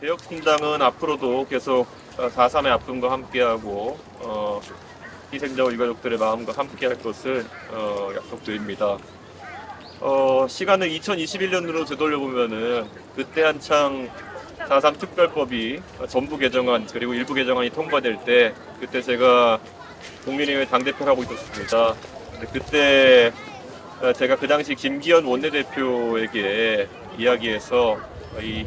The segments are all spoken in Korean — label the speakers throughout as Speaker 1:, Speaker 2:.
Speaker 1: 개혁신당은 앞으로도 계속 4.3의 아픔과 함께하고 어, 희생자와 유가족들의 마음과 함께할 것을 어, 약속드립니다. 어, 시간을 2021년으로 되돌려 보면은 그때 한창 4.3 특별법이 전부 개정안 그리고 일부 개정안이 통과될 때 그때 제가 국민의회 당대표를 하고 있었습니다. 그때 어, 제가 그 당시 김기현 원내대표에게 이야기해서 이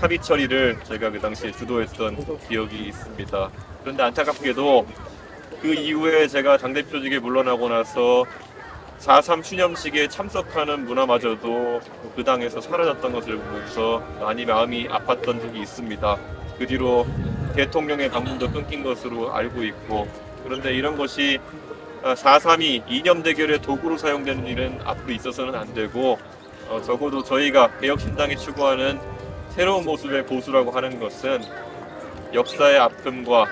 Speaker 1: 합의 처리를 제가 그 당시에 주도했던 기억이 있습니다. 그런데 안타깝게도 그 이후에 제가 당대표직에 물러나고 나서 4.3 추념식에 참석하는 문화마저도 그 당에서 사라졌던 것을 보면서 많이 마음이 아팠던 적이 있습니다. 그 뒤로 대통령의 방문도 끊긴 것으로 알고 있고 그런데 이런 것이 4.3이 이념 대결의 도구로 사용되는 일은 앞으로 있어서는 안 되고 어, 적어도 저희가 개혁신당이 추구하는 새로운 모습의 보수라고 하는 것은 역사의 아픔과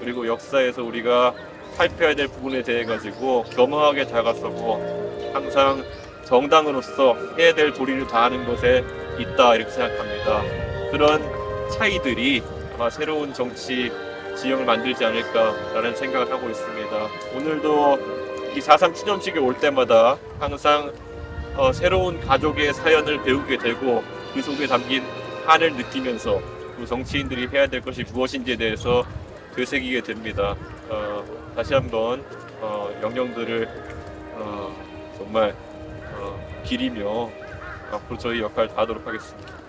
Speaker 1: 그리고 역사에서 우리가 살펴야 될 부분에 대해 가지고 겸허하게 다가서고 항상 정당으로서 해야 될 도리를 다하는 것에 있다 이렇게 생각합니다. 그런 차이들이 아마 새로운 정치 지형을 만들지 않을까라는 생각을 하고 있습니다. 오늘도 이4.3 추념식에 올 때마다 항상 어, 새로운 가족의 사연을 배우게 되고 그 속에 담긴 한을 느끼면서 그 정치인들이 해야 될 것이 무엇인지에 대해서 되새기게 됩니다. 어, 다시 한번 어, 영령들을 어, 정말 어, 기리며 앞으로 저희 역할 다하도록 하겠습니다.